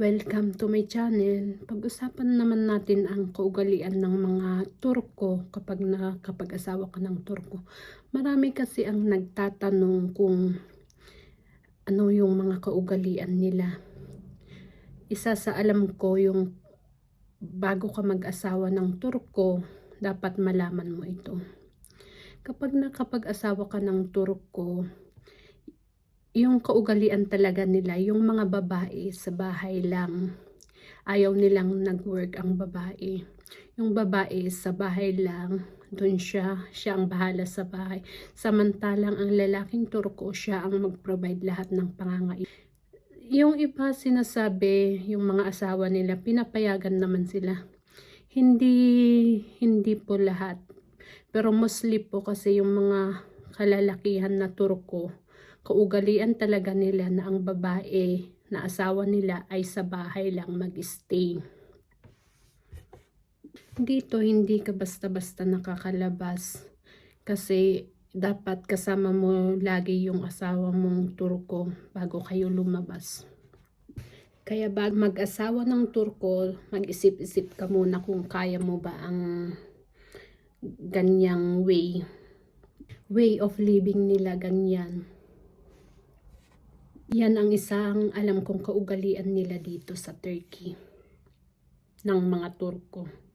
Welcome to my channel. Pag-usapan naman natin ang kaugalian ng mga Turko kapag nakapag-asawa ka ng Turko. Marami kasi ang nagtatanong kung ano yung mga kaugalian nila. Isa sa alam ko yung bago ka mag-asawa ng Turko, dapat malaman mo ito. Kapag nakapag-asawa ka ng Turko, yung kaugalian talaga nila, yung mga babae sa bahay lang. Ayaw nilang nag-work ang babae. Yung babae sa bahay lang, doon siya, siya ang bahala sa bahay. Samantalang ang lalaking turko, siya ang mag-provide lahat ng pangangailangan. Yung iba sinasabi, yung mga asawa nila, pinapayagan naman sila. Hindi, hindi po lahat. Pero mostly po kasi yung mga kalalakihan na turko, kaugalian talaga nila na ang babae na asawa nila ay sa bahay lang mag-stay. Dito hindi ka basta-basta nakakalabas kasi dapat kasama mo lagi yung asawa mong turko bago kayo lumabas. Kaya bago mag-asawa ng turko, mag-isip-isip ka muna kung kaya mo ba ang ganyang way. Way of living nila ganyan. Yan ang isang alam kong kaugalian nila dito sa Turkey ng mga Turko.